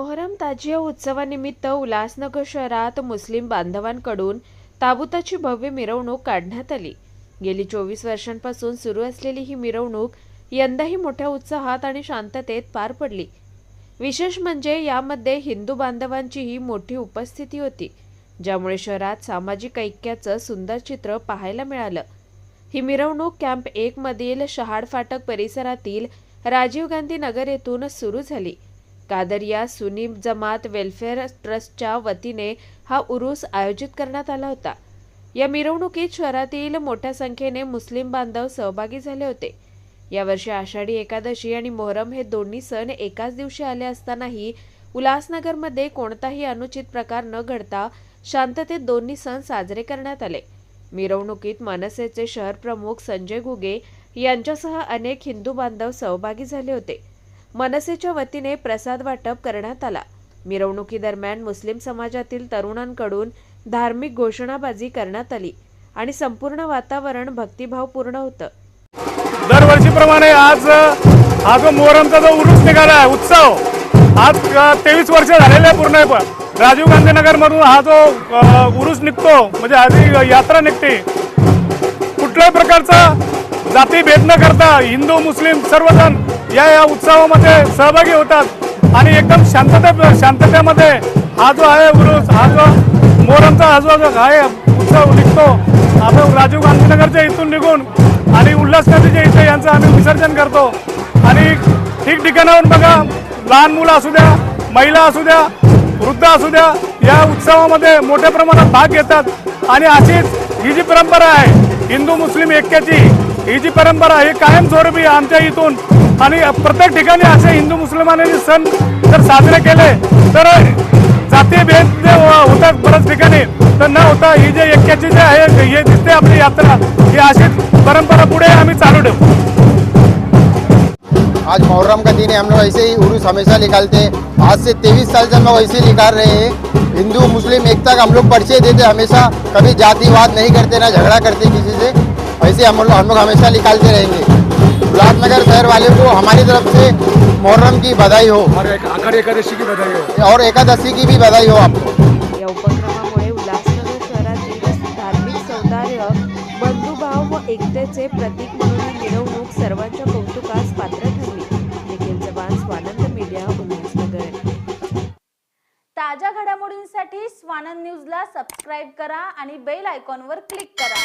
मोहरम ताजिया उत्सवानिमित्त उल्हासनगर शहरात मुस्लिम बांधवांकडून ताबुताची भव्य मिरवणूक काढण्यात आली. गेली चोवीस वर्षांपासून सुरू असलेली ही मिरवणूक यंदाही मोठ्या उत्साहात आणि शांततेत पार पडली. विशेष म्हणजे यामध्ये हिंदू बांधवांचीही मोठी उपस्थिती होती ज्यामुळे शहरात सामाजिक ऐक्याचं सुंदर चित्र पाहायला मिळालं. ही मिरवणूक कॅम्प एकमधील शहाड फाटक परिसरातील राजीव गांधी नगर येथून सुरू झाली. कादरिया सुनी जमात वेलफेअर ट्रस्टच्या वतीने हा उरूस आयोजित करण्यात आला होता. या मिरवणुकीत शहरातील मोठ्या संख्येने मुस्लिम बांधव सहभागी झाले होते. यावर्षी आषाढी एकादशी आणि मोहरम हे दोन्ही सण एकाच दिवशी आले असतानाही उल्हासनगरमध्ये कोणताही अनुचित प्रकार न घडता शांततेत दोन्ही सण साजरे करण्यात आले. मिरवणुकीत मनसेचे शहर प्रमुख संजय घुगे यांच्यासह अनेक हिंदू बांधव सहभागी झाले होते. मनसेच्या वतीने प्रसाद वाटप करण्यात आला. मिरवणुकीदरम्यान मुस्लिम समाजातील तरुणांकडून धार्मिक घोषणाबाजी करण्यात आली आणि संपूर्ण वातावरण भक्तिभावपूर्ण होतं. दरवर्षीप्रमाणे आज हा जो मोहरमचा जो उरुस निघाला आहे उत्सव आज तेवीस वर्ष झालेले आहे पूर्ण राजीव गांधी नगरमधून हा जो उरुस निघतो म्हणजे आधी यात्रा निघते कुठल्याही प्रकारचा जाती भेद न करता हिंदू मुस्लिम सर्वजण या या उत्सवामध्ये सहभागी होतात. आणि एकदम शांतते शांततेमध्ये हा जो आहे उरुस हा जो मोहरमचा हा जो आहे उत्सव निघतो. आता राजीव गांधीनगरच्या इथून निघून आणि उल्हासनगरच्या इथे यांचं आम्ही विसर्जन करतो. आणि ठिकठिकाणाहून बघा लहान मुलं असू द्या महिला असू द्या वृद्ध असू द्या या उत्सवामध्ये मोठ्या प्रमाणात भाग घेतात. आणि अशीच ही जी परंपरा आहे हिंदू मुस्लिम ऐक्याची ही जी परंपरा ही कायमस्वरूपी आमच्या इथून आणि प्रत्येक ठिकाणी असे हिंदू मुस्लिमांनी सण जर साजरे केले तर जातीय भेद जे हो- होतात बऱ्याच ठिकाणी तर न होता ही जे ऐक्याची जे आहे हे दिसते आपली यात्रा. ही अशीच परंपरा पुढे आम्ही चालू ठेवू. आज मोहर्रम का दिन है हम लोग ऐसे ही उर्स हमेशा निकालते हैं। आज से तेईस साल से हम लोग ऐसे ही निकाल रहे हैं। हिंदू मुस्लिम एकता का हम लोग परिचय देते हमेशा। कभी जातिवाद नहीं करते ना झगड़ा करते किसी से। ऐसे हम लोग हम लोग हमेशा निकालते रहेंगे। वाले को हमारी तरफ से मुहर्रम की बधाई हो। आखाडी एकादशी की बधाई हो। और एकादशी की भी बधाई हो आपको। या उपक्रमामुळे उल्हासनगर शहरातील धार्मिक सौंदर्य बंधुभाव व एकतेचे प्रतीक म्हणून ही मिरवणूक सर्वांच्या कौतुकास पात्र ठरली. निखिल जवान स्वानंद मीडिया उल्हासनगर. ताज्या घडामोडींसाठी स्वानंद न्यूजला सबस्क्राईब करा आणि बेल आयकॉनवर क्लिक करा.